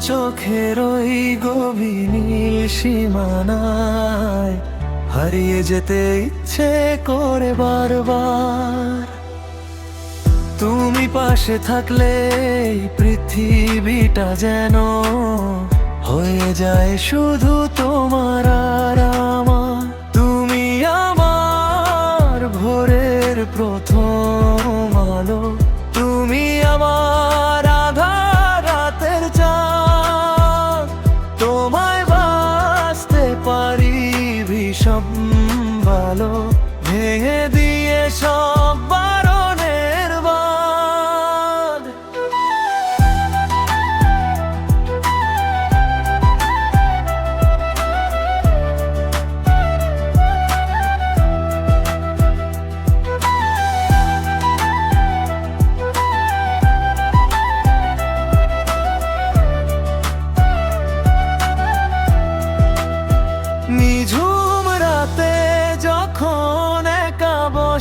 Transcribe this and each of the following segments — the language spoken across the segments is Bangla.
চোখের ওই গভীর সীমানায় হারিয়ে যেতে ইচ্ছে করে বারবার। তুমি পাশে থাকলে পৃথিবীটা যেন হয়ে যায় শুধু তোমার আর ভীষণ ভালো ভেঙে দিয়ে সব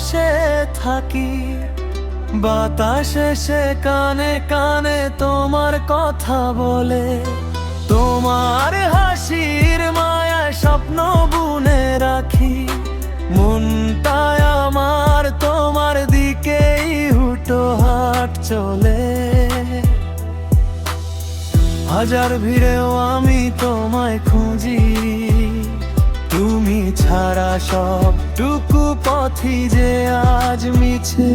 বসে থাকি, বাতাসে সে কানে কানে তোমার কথা বলে। তোমার হাসির মায়া স্বপ্ন বুনে রাখি মনটায় আমার তোমার দিকেই হুটো হাট চলে। হাজার ভিড়েও আমি তোমায় খুঁজি। তুমি ছাড়া সবটুকু পথি যে আজ মিছে।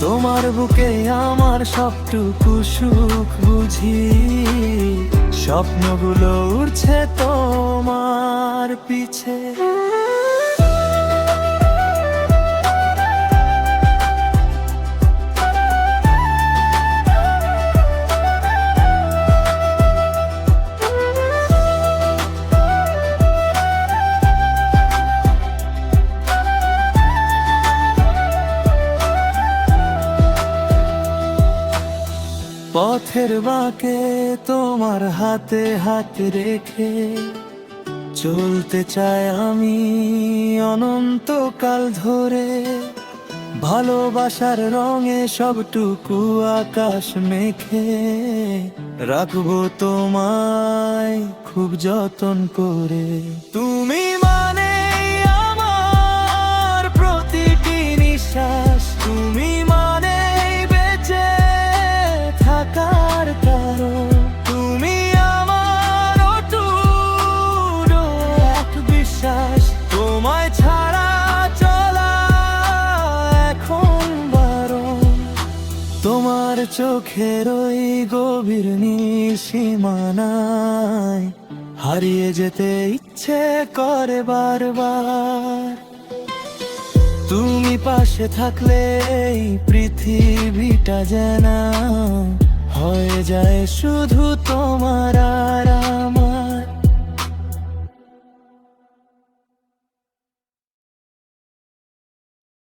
তোমার বুকে আমার সবটুকু সুখ বুঝি। স্বপ্নগুলো উঠছে তোমার পিছে। পথের বাঁকে তোমার হাতে হাত রেখে চলতে চাই আমি অনন্তকাল ধরে। ভালোবাসার রঙে সবটুকু আকাশ মেখে রাখব তোমায় খুব যতন করে। তুমি তোমার চোখের ওই গভীর সীমানায় হারিয়ে যেতে ইচ্ছে করে বারবার। তুমি পাশে থাকলে এই পৃথিবীটা যেন হয়ে যায় শুধু তোমার আর আমার